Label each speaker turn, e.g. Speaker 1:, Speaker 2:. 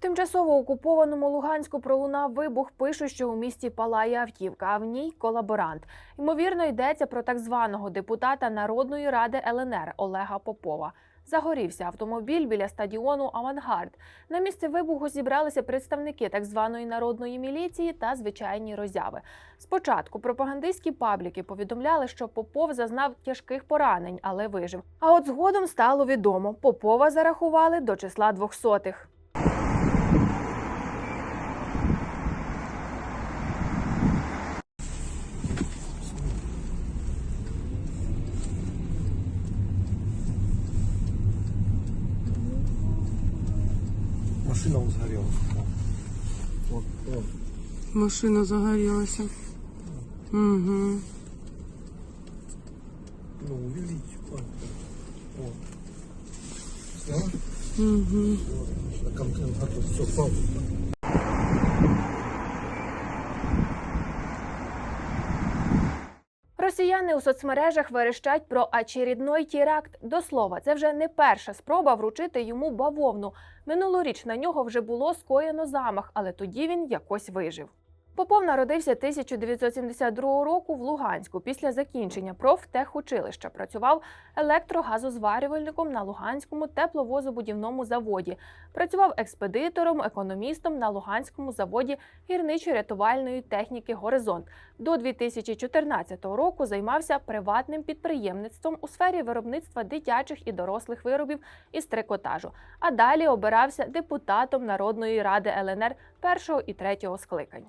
Speaker 1: тимчасово окупованому Луганську пролунав вибух. Пишуть, що у місті палає автівка, а в ній колаборант. Ймовірно, йдеться про так званого депутата Народної ради ЛНР Олега Попова. Загорівся автомобіль біля стадіону Авангард. На місце вибуху зібралися представники так званої народної міліції та звичайні розяви. Спочатку пропагандистські пабліки повідомляли, що Попов зазнав тяжких поранень, але вижив. А от згодом стало відомо, Попова зарахували до числа двохсотих.
Speaker 2: Машина вот сгорела. Вот, вот.
Speaker 3: Машина загорелась. Угу.
Speaker 2: Ну, увеличь. Вот. Сняла?
Speaker 3: Угу.
Speaker 2: Вот. Все, пауза.
Speaker 1: Росіяни у соцмережах верещать про очередной теракт. До слова, це вже не перша спроба вручити йому бавовну. Минулоріч на нього вже було скоєно замах, але тоді він якось вижив. Попов народився 1972 року в Луганську. Після закінчення профтехучилища працював електрогазозварювальником на Луганському тепловозобудівному заводі. Працював експедитором, економістом на Луганському заводі гірничо-рятувальної техніки Горизонт. До 2014 року займався приватним підприємництвом у сфері виробництва дитячих і дорослих виробів із трикотажу. А далі обирався депутатом Народної ради ЛНР першого і третього скликань.